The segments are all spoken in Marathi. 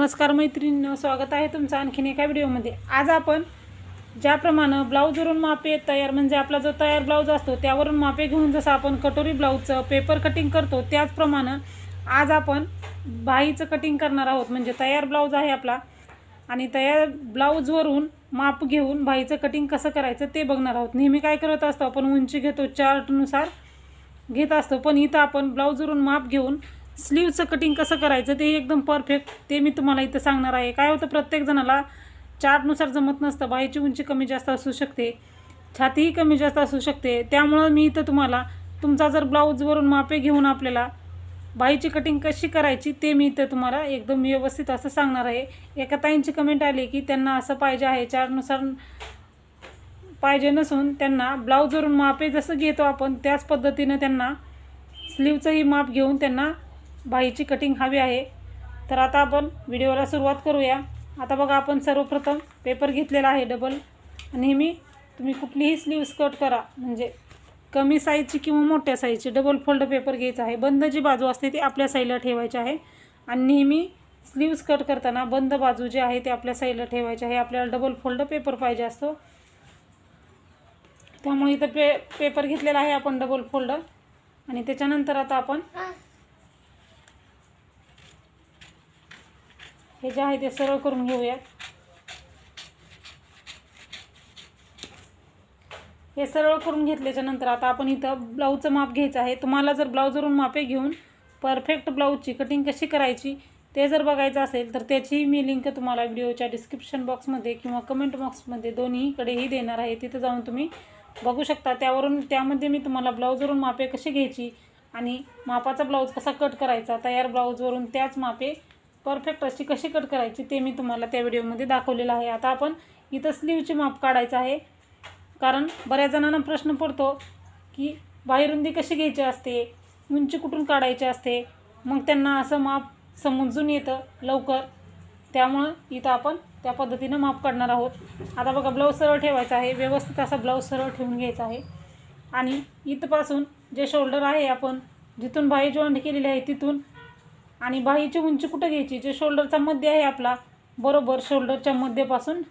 नमस्कार मैत्रिणींनो स्वागत आहे तुमचं आणखीन एका व्हिडिओमध्ये. आज आपण ज्याप्रमाणे ब्लाऊजवरून मापे तयार म्हणजे आपला जो तयार ब्लाऊज असतो त्यावरून मापे घेऊन जसं आपण कटोरी ब्लाऊजचं पेपर कटिंग करतो त्याचप्रमाणे आज आपण बाईचं कटिंग करणार आहोत. म्हणजे तयार ब्लाऊज आहे आपला. आणि तयार ब्लाऊजवरून माप घेऊन बाईचं कटिंग कसं करायचं ते बघणार आहोत. नेहमी काय करत असतो आपण उंची घेतो चार्टनुसार घेत असतो. पण इथं आपण ब्लाऊजवरून माप घेऊन स्लीवचं कटिंग कसं करायचं ते एकदम परफेक्ट ते मी तुम्हाला इथं सांगणार आहे. काय होतं प्रत्येक जणाला चार्टनुसार जमत नसतं. बाईची उंची कमी जास्त असू शकते. छातीही कमी जास्त असू शकते. त्यामुळं मी इथं तुम्हाला तुमचा जर ब्लाऊजवरून मापे घेऊन आपल्याला बाईची कटिंग कशी करायची ते मी इथं तुम्हाला एकदम व्यवस्थित असं सांगणार आहे. एका ताईंची कमेंट आली की त्यांना असं पाहिजे आहे चार्टनुसार पाहिजे नसून त्यांना ब्लाऊजवरून मापे जसं घेतो आपण त्याच पद्धतीनं त्यांना स्लीवचंही माप घेऊन त्यांना बाईची कटिंग हवी आहे. तर आता आपण व्हिडिओला सुरुवात करूया. आता बघा आपण सर्वप्रथम पेपर घेतलेला आहे डबल नेहमी तुम्ही कुठलीही स्लीव्स कट करा. म्हणजे कमी साईजची किंवा मोठ्या साईजची डबल फोल्ड पेपर घ्यायचा आहे. बंद जी बाजू असते ती आपल्या साईडला ठेवायची आहे. आणि नेहमी स्लीव्स कट करताना बंद बाजू जे आहे ते आपल्या साईडला ठेवायचे आहे. आपल्याला डबल फोल्ड पेपर पाहिजे असतो. त्यामुळे इथं पे पेपर घेतलेला आहे आपण डबल फोल्ड आणि त्याच्यानंतर आता आपण हे जे आहे ते सरळ करून घेऊयात हे सरळ करून घेतल्याच्या नंतर आता आपण इथं ब्लाऊजचं माप घ्यायचं आहे. तुम्हाला जर ब्लाऊजवरून मापे घेऊन परफेक्ट ब्लाऊजची कटिंग कशी करायची ते जर बघायचं असेल तर त्याची मी लिंक तुम्हाला व्हिडिओच्या डिस्क्रिप्शन बॉक्समध्ये किंवा कमेंट बॉक्समध्ये दोन्हीकडेही देणार आहे. तिथं जाऊन तुम्ही बघू शकता. त्यावरून त्यामध्ये मी तुम्हाला ब्लाऊजवरून मापे कशी घ्यायची आणि मापाचा ब्लाऊज कसा कट करायचा तयार ब्लाऊजवरून त्याच मापे परफेक्ट अशी कशी कट करायची ते मी तुम्हाला त्या व्हिडिओमध्ये दाखवलेलं आहे. आता आपण इथं स्लीवचे माप काढायचं आहे. कारण बऱ्याच जणांना प्रश्न पडतो की बाहेरुंदी कशी घ्यायची असते? उंची कुठून काढायची असते? मग त्यांना असं माप समजून येतं लवकर. त्यामुळं इथं आपण त्या पद्धतीनं माप काढणार आहोत. आता बघा ब्लाऊज सरळ ठेवायचा आहे. व्यवस्थित असा ब्लाऊज सरळ ठेवून घ्यायचा आहे. आणि इथपासून जे शोल्डर आहे आपण जिथून बाही जॉईंट केलेली आहे तिथून आणि बाहीची उंची कुठं घ्यायची? जे शोल्डरचा मध्य आहे आपला. बरोबर शोल्डरच्या मध्यापासून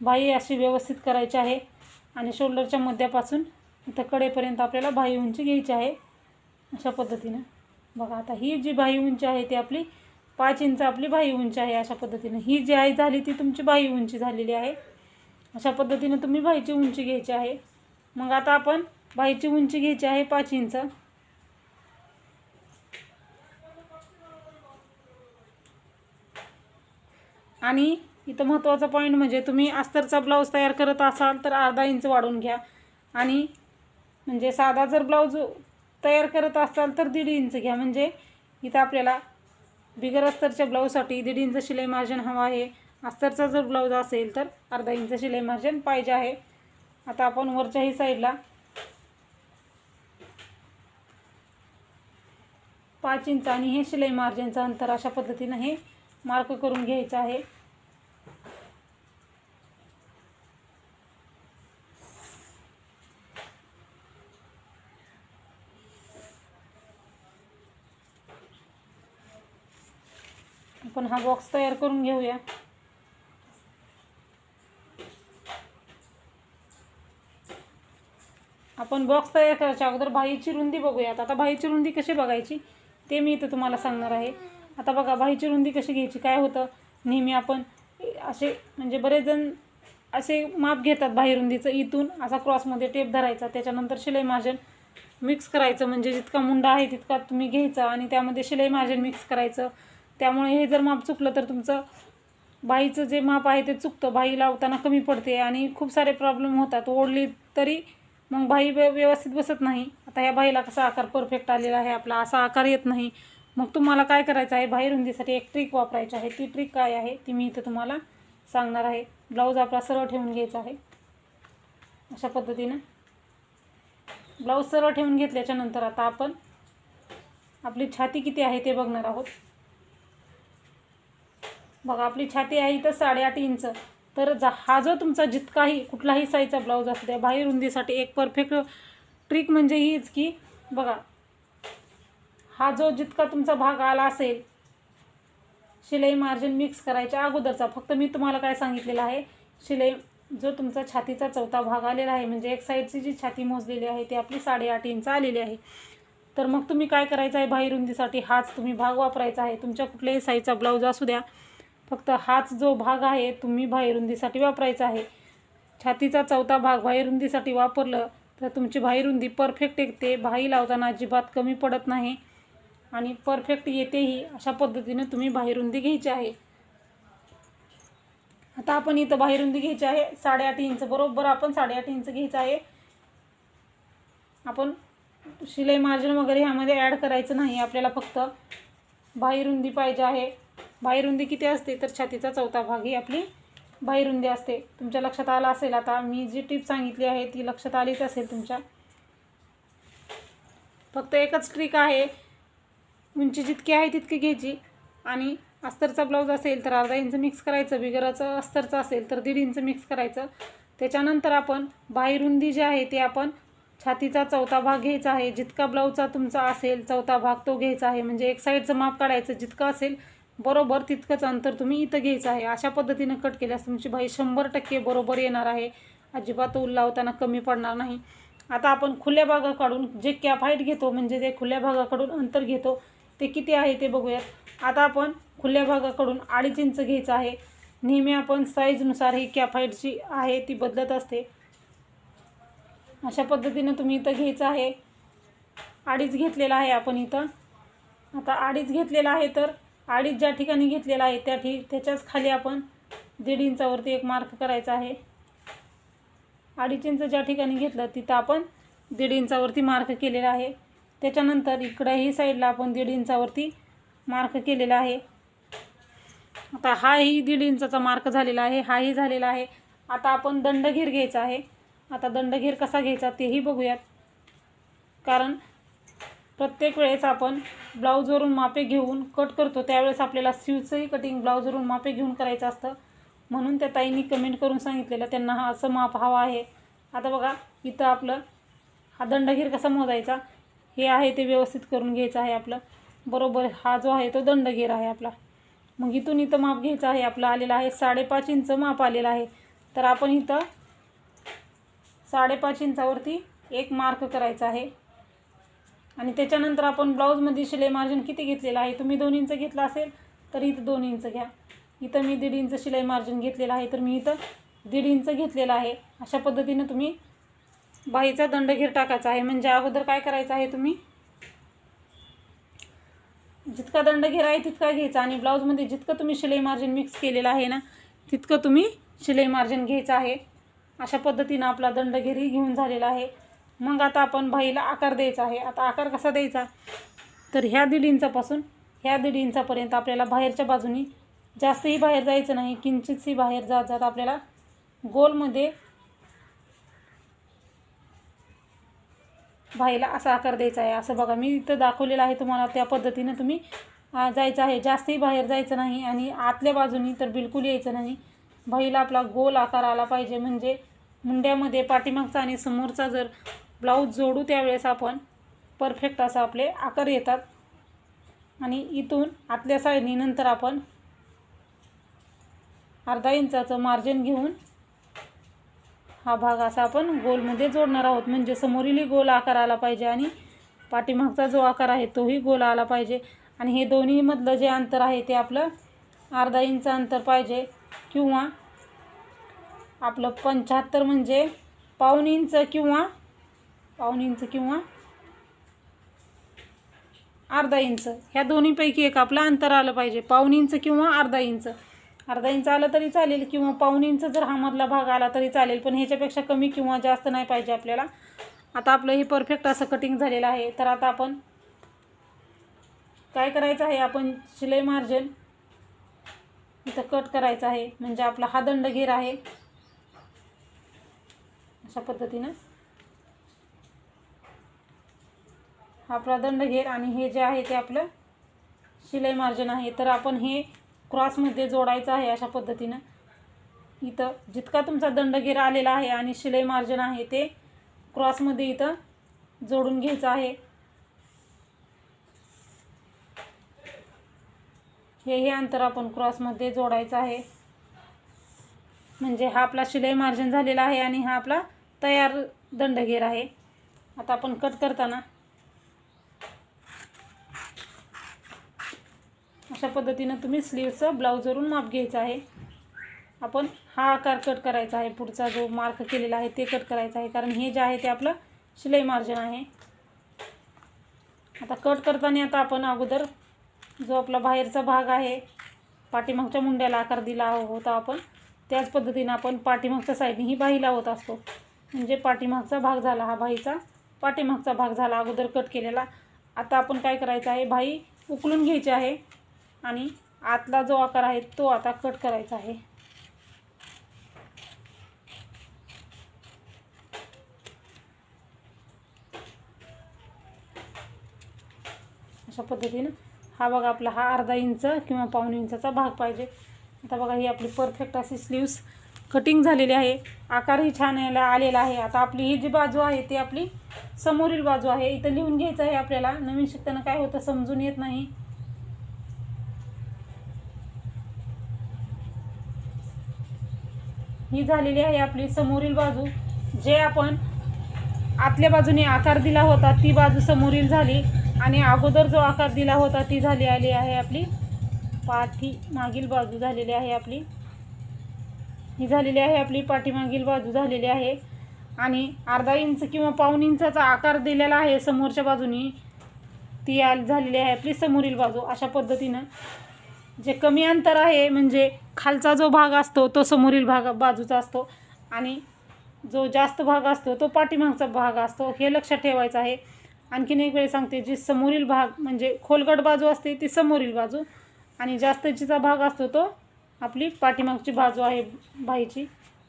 बाही अशी व्यवस्थित करायची आहे. आणि शोल्डरच्या मध्यापासून इथं कडेपर्यंत आपल्याला बाही उंची घ्यायची आहे. अशा पद्धतीनं. बघा आता ही जी बाही उंची आहे ती आपली पाच इंच आपली बाही उंची आहे अशा पद्धतीनं. ही जी आहे झाली ती तुमची बाही उंची झालेली आहे. अशा पद्धतीनं तुम्ही बाहीची उंची घ्यायची आहे. मग आता आपण बाहीची उंची घ्यायची आहे पाच इंच. आणि इथं महत्त्वाचा पॉईंट म्हणजे तुम्ही अस्तरचा ब्लाऊज तयार करत असाल तर अर्धा इंच वाढून घ्या. आणि म्हणजे साधा जर ब्लाऊज तयार करत असाल तर दीड इंच घ्या. म्हणजे इथं आपल्याला बिगर अस्तरच्या ब्लाऊजसाठी दीड इंच शिलाई मार्जिन हवा आहे. अस्तरचा जर ब्लाऊज असेल तर अर्धा इंच शिलाई मार्जिन पाहिजे आहे. आता आपण वरच्याही साईडला पाच इंच आणि हे शिलाई मार्जिनचं अंतर अशा पद्धतीनं हे मार्क करून घ्यायचा आहे. आपण हा बॉक्स तयार करून घेऊया. आपण बॉक्स तयार करायच्या अगोदर बाहीची रुंदी बघूयात. आता बाहीची रुंदी कशी बघायची? ते मी इथं तुम्हाला सांगणार आहे. आता बघा बाहीची रुंदी कशी घ्यायची काय होतं? नेहमी आपण असे म्हणजे बरेच जण असे माप घेतात बाही रुंदीचं. इथून असा क्रॉसमध्ये टेप धरायचा त्याच्यानंतर शिलाई मार्जन मिक्स करायचं. म्हणजे जितका मुंडा आहे तितका तुम्ही घ्यायचा आणि त्यामध्ये शिलाई मार्जन मिक्स करायचं. त्यामुळे हे जर माप चुकलं तर तुमचं बाईचं जे माप आहे ते चुकतं. बाई लावताना कमी पडते आणि खूप सारे प्रॉब्लेम होतात. ओढली तरी मग बाई व्यवस्थित बसत नाही. आता ह्या बाईला कसा आकार परफेक्ट आलेला आहे आपला असा आकार येत नाही. मग तुम्हाला काय करायचं आहे? बाहेर रुंदीसाठी एक ट्रिक वापरायची आहे. ती ट्रिक काय आहे? ती मी इथं तुम्हाला सांगणार आहे. ब्लाऊज आपला सरळ ठेवून घ्यायचा आहे. अशा पद्धतीनं. ब्लाऊज सरळ ठेवून घेतल्याच्यानंतर आता आपण आपली छाती किती आहे ते बघणार आहोत. बघा आपली छाती आहे इथं साडेआठ इंच. तर जा हा जो तुमचा जितकाही कुठलाही साईजचा ब्लाऊज असू द्या बाहेर रुंदीसाठी एक परफेक्ट ट्रिक म्हणजे हीच की बघा हा जो जितका तुमचा भाग आला असेल शिलाई मार्जिन मिक्स करायच्या अगोदरचा फक्त मी तुम्हाला काय सांगितलेलं आहे शिलाई जो तुमचा छातीचा चौथा भाग आलेला आहे म्हणजे एक साईडची जी छाती मोजलेली आहे ती आपली साडेआठ इंच आलेली आहे. तर मग तुम्ही काय करायचं आहे बाहेर रुंदीसाठी हाच तुम्ही भाग वापरायचा आहे. तुमच्या कुठल्याही साईजचा ब्लाऊज असू द्या फक्त हाच जो भाग आहे तुम्ही बाहेर रुंदीसाठी वापरायचा आहे. छातीचा चौथा भाग बाहेर रुंदीसाठी वापरलं तर तुमची बाहेर रुंदी परफेक्ट येते बाही लावताना अजिबात कमी पडत नाही. आणि परफेक्ट येतेही अशा पद्धतीने तुम्ही बाहेरुंदी घ्यायची आहे. आता आपण इथं बाहेरुंदी घ्यायची आहे. साडेआठ इंच बरोबर आपण साडेआठ इंच घ्यायचं आहे. आपण शिलाई मार्जिन वगैरे ह्यामध्ये ॲड करायचं नाही आपल्याला फक्त बाहेरुंदी पाहिजे आहे. बाहेरुंदी किती असते तर छातीचा चौथा भाग ही आपली बाहेरुंदी असते. तुमच्या लक्षात आलं असेल आता मी जी टिप सांगितली आहे ती लक्षात आलीच असेल तुमच्या. फक्त एकच ट्रिक आहे. उंची जितकी आहे तितकी घ्यायची. आणि अस्तरचा ब्लाऊज असेल तर अर्धा इंच मिक्स करायचं बिगराचं अस्तरचं असेल तर दीड इंच मिक्स करायचं. त्याच्यानंतर आपण बाहेरुंदी जी आहे ती आपण छातीचा चौथा भाग घ्यायचा आहे. जितका ब्लाऊजचा तुमचा असेल चौथा भाग तो घ्यायचा आहे. म्हणजे एक साईडचं माप काढायचं जितकं असेल बरोबर तितकंच अंतर तुम्ही इथं घ्यायचं आहे. अशा पद्धतीनं कट केल्यास तुमची बाई शंभर टक्के बरोबर येणार आहे. अजिबात उल लावताना कमी पडणार नाही. आता आपण खुल्या भागाकडून जे कॅप हाईट घेतो म्हणजे जे खुल्या भागाकडून अंतर घेतो ते किती आहे ते बघूयात. आता आपण खुल्या भागाकडून अडीच इंच घ्यायचं आहे. नेहमी आपण साईजनुसार ही कॅफाईडची आहे ती बदलत असते. अशा पद्धतीनं तुम्ही इथं घ्यायचं आहे. अडीच घेतलेला आहे आपण इथं. आता अडीच घेतलेला आहे तर अडीच ज्या ठिकाणी घेतलेला आहे त्या ठिक त्याच्याच खाली आपण दीड इंचावरती एक मार्क करायचा आहे. अडीच इंच ज्या ठिकाणी घेतलं तिथं आपण दीड इंचावरती मार्क केलेला आहे. त्याच्यानंतर इकडंही साईडला आपण दीड इंचावरती मार्क केलेला आहे. आता हाही दीड इंचाचा मार्क झालेला आहे हाही झालेला आहे. आता आपण दंडघेर घ्यायचा आहे. आता दंडघेर कसा घ्यायचा तेही बघूयात. कारण प्रत्येक वेळेस आपण ब्लाऊजवरून मापे घेऊन कट करतो त्यावेळेस आपल्याला स्लीवचंही कटिंग ब्लाऊजवरून मापे घेऊन करायचं असतं. म्हणून त्या ताईंनी कमेंट करून सांगितलेलं त्यांना हा असं माप हवा आहे. आता बघा इथं आपलं हा दंडघेर कसा मोजायचा? हे आहे ते व्यवस्थित करून घ्यायचं आहे आपलं. बरोबर हा जो आहे तो दंडघेर आहे आपला. मग इथून इथं माप घ्यायचं आहे आपलं आलेलं आहे साडेपाच इंच माप आलेलं आहे. तर आपण इथं साडेपाच इंचावरती एक मार्क करायचा आहे. आणि त्याच्यानंतर आपण ब्लाऊजमध्ये शिलाई मार्जिन किती घेतलेलं आहे? तुम्ही दोन इंच घेतलं असेल तर इथं दोन इंच घ्या. इथं मी दीड इंच शिलाई मार्जिन घेतलेलं आहे तर मी इथं दीड इंच घेतलेलं आहे. अशा पद्धतीनं तुम्ही बाईचा दंडघेर टाकायचा आहे. म्हणजे अगोदर काय करायचं आहे तुम्ही? जितका दंडघेर आहे तितका घ्यायचा आणि ब्लाऊजमध्ये जितकं तुम्ही शिलाई मार्जिन मिक्स केलेलं आहे ना तितकं तुम्ही शिलाई मार्जिन घ्यायचं आहे. अशा पद्धतीनं आपला दंडघेरही घेऊन झालेला आहे. मग आता आपण बाईला आकार द्यायचा आहे. आता आकार कसा द्यायचा? तर ह्या दीड इंचापासून ह्या दीड इंचापर्यंत आपल्याला बाहेरच्या बाजूनी जास्तही बाहेर जायचं नाही. किंचितही बाहेर जात जात आपल्याला गोलमध्ये व्हायला असा आकार द्यायचा आहे. असं बघा मी इथं दाखवलेलं आहे तुम्हाला त्या पद्धतीनं तुम्ही जायचं आहे. जास्तही बाहेर जायचं नाही आणि आतल्या बाजूनी तर बिलकुल यायचं नाही. भाईला आपला गोल आकार आला पाहिजे. म्हणजे मुंड्यामध्ये पाठीमागचा आणि समोरचा जर ब्लाऊज जोडू त्यावेळेस आपण परफेक्ट असं आपले आकार येतात. आणि इथून आतल्या साईडनी नंतर आपण अर्धा इंचाचं मार्जिन घेऊन हा भाग असा आपण गोलमध्ये जोडणार आहोत. म्हणजे समोरीलही गोल आकार आला पाहिजे आणि पाठीमागचा जो आकार आहे तोही गोल आला पाहिजे. आणि हे दोन्हीमधलं जे अंतर आहे ते आपलं अर्धा इंच अंतर पाहिजे किंवा आपलं पंच्याहत्तर म्हणजे पाऊन इंच किंवा पाऊन इंच किंवा अर्धा इंच. ह्या दोन्हीपैकी एक आपलं अंतर आलं पाहिजे. पाऊन इंच किंवा अर्धा इंच. अर्धा इंच आलं तरी चालेल किंवा पाऊन इंच जर हा मधला भाग आला तरी चालेल पण ह्याच्यापेक्षा कमी किंवा जास्त नाही पाहिजे आपल्याला. आता आपलं हे परफेक्ट असं कटिंग झालेलं आहे. तर आता आपण काय करायचं आहे? आपण शिलाई मार्जिन इथं कट करायचं आहे. म्हणजे आपला हा दंडगीर आहे. अशा पद्धतीनं. हा आपला दंडघेर आणि हे जे आहे ते आपलं शिलाई मार्जिन आहे. तर आपण हे क्रॉसमध्ये जोडायचं आहे अशा पद्धतीनं. इथं जितका तुमचा दंडगीर आलेला आहे आणि शिलाई मार्जिन आहे ते क्रॉसमध्ये इथं जोडून घ्यायचं आहे. हे हे अंतर आपण क्रॉसमध्ये जोडायचं आहे. म्हणजे हा आपला शिलाई मार्जिन झालेला आहे आणि हा आपला तयार दंडघेर आहे. आता आपण कट करताना अशा पद्धतीनं तुम्ही स्लीवचं ब्लाऊजवरून माप घ्यायचं आहे. आपण हा आकार कट करायचा आहे. पुढचा जो मार्क केलेला आहे ते कट करायचा आहे. कारण हे जे आहे ते आपलं शिलाई मार्जिन आहे. आता कट करताना आता आपण अगोदर जो आपला बाहेरचा भाग आहे पाठीमागच्या मुंड्याला आकार दिला होता आपण त्याच पद्धतीनं आपण पाठीमागच्या साईडने ही बाही लावत असतो. म्हणजे पाठीमागचा भाग झाला हा बाहीचा पाठीमागचा भाग झाला अगोदर कट केलेला. आता आपण काय करायचं आहे बाही उकलून घ्यायची आहे. आणि आतला जो आकार आहे तो आता कट करायचा आहे. अशा पद्धतीनं हा बघा आपला हा अर्धा इंच किंवा पाऊण इंचाचा भाग पाहिजे. आता बघा ही आपली परफेक्ट अशी स्लीव्स कटिंग झालेली आहे. आकारही छान यायला आलेला आहे. आता आपली ही जी बाजू आहे ती आपली समोरील बाजू आहे. इथं लिहून घ्यायचं आहे आपल्याला. नवीन शिकताना काय होतं समजून येत नाही. ही झालेली आहे आपली समोरील बाजू. जे आपण आतल्या बाजूने आकार दिला होता ती बाजू समोरील झाली आणि अगोदर जो आकार दिला होता ती झाली आली आहे आपली पाठी मागील बाजू झालेली आहे आपली. ही झालेली आहे आपली पाठीमागील बाजू झालेली आहे. आणि अर्धा इंच किंवा पाऊण इंचाचा आकार दिलेला आहे समोरच्या बाजूनी ती आ झालेली आहे आपली समोरील बाजू. अशा पद्धतीनं जे कमी अंतर आहे म्हणजे खालचा जो भाग असतो तो समोरील भाग बाजूचा असतो. आणि जो जास्त भाग असतो तो पाठीमागचा भाग असतो. हे लक्षात ठेवायचं आहे. आणखीन एक वेळ सांगते जी समोरील भाग म्हणजे खोलगट बाजू असते ती समोरील बाजू. आणि जास्त जिचा भाग असतो तो आपली पाठीमागची बाजू आहे बाईची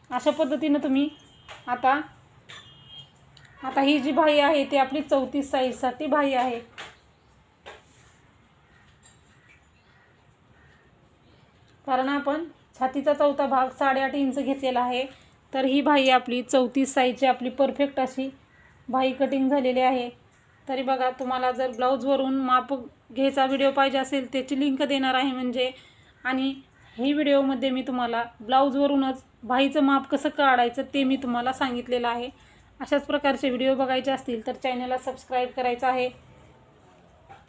अशा पद्धतीनं तुम्ही आता आता ही जी बाई आहे ती आपली चौतीस साईजसाठी बाई आहे. कारण आपण छातीचा चौथा भाग साडेआठ इंच घेतलेला आहे. तर ही बाई आपली चौतीस साईजची आपली परफेक्ट अशी भाई कटिंग झालेली आहे. तरी बघा तुम्हाला जर ब्लाऊजवरून माप घ्यायचा व्हिडिओ पाहिजे असेल त्याची लिंक देणार आहे म्हणजे. आणि ही व्हिडिओमध्ये मी तुम्हाला ब्लाऊजवरूनच भाईचं माप कसं काढायचं ते मी तुम्हाला सांगितलेलं आहे. अशाच प्रकारचे व्हिडिओ बघायचे असतील तर चॅनलला सबस्क्राईब करायचं आहे.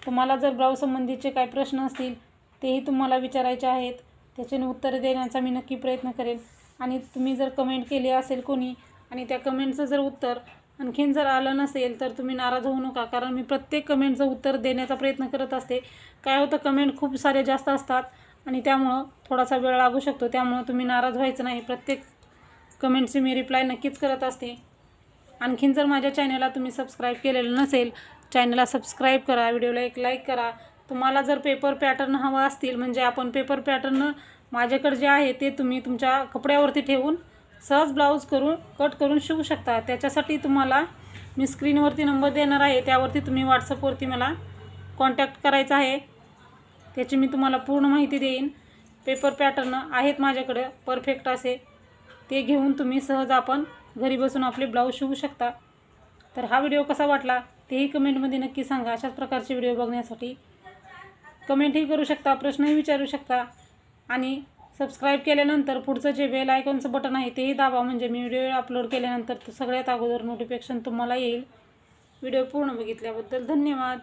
तुम्हाला जर ब्लाऊज संबंधीचे काही प्रश्न असतील तेही तुम्हाला विचारायचे आहेत. त्याच्याने उत्तर देण्याचा मी नक्की प्रयत्न करेन. आणि तुम्ही जर कमेंट केली असेल कोणी आणि त्या कमेंटचं जर उत्तर आणखीन जर आलं नसेल तर तुम्ही नाराज होऊ नका. कारण मी प्रत्येक कमेंटचं उत्तर देण्याचा प्रयत्न करत असते. काय होतं कमेंट खूप सारे जास्त असतात आणि त्यामुळं थोडासा वेळ लागू शकतो. त्यामुळं तुम्ही नाराज व्हायचं नाही. प्रत्येक कमेंटची मी रिप्लाय नक्कीच करत असते. आणखीन जर माझ्या चॅनलला तुम्ही सबस्क्राईब केलेलं नसेल चॅनलला सबस्क्राईब करा. व्हिडिओला एक लाईक करा. तुम्हाला जर पेपर पॅटर्न हवं असतील म्हणजे आपण पेपर पॅटर्न माझ्याकडे जे आहे ते तुम्ही तुमच्या कपड्यावरती ठेवून सहज ब्लाऊज करून कट करून शिवू शकता. त्याच्यासाठी तुम्हाला मी स्क्रीनवरती नंबर देणार आहे. त्यावरती तुम्ही व्हॉट्सअपवरती मला कॉन्टॅक्ट करायचा आहे. त्याची मी तुम्हाला पूर्ण माहिती देईन. पेपर पॅटर्न आहेत माझ्याकडं परफेक्ट असे. ते घेऊन तुम्ही सहज आपण घरी बसून आपले ब्लाऊज शिवू शकता. तर हा व्हिडिओ कसा वाटला तेही कमेंटमध्ये नक्की सांगा. अशाच प्रकारचे व्हिडिओ बघण्यासाठी कमेंटही करू शकता प्रश्नही विचारू शकता. आणि सबस्क्राईब केल्यानंतर पुढचं जे बेल आयकॉनचं बटन आहे तेही दाबा. म्हणजे मी व्हिडिओ अपलोड केल्यानंतर सगळ्यात अगोदर नोटिफिकेशन तुम्हाला येईल. व्हिडिओ पूर्ण बघितल्याबद्दल धन्यवाद.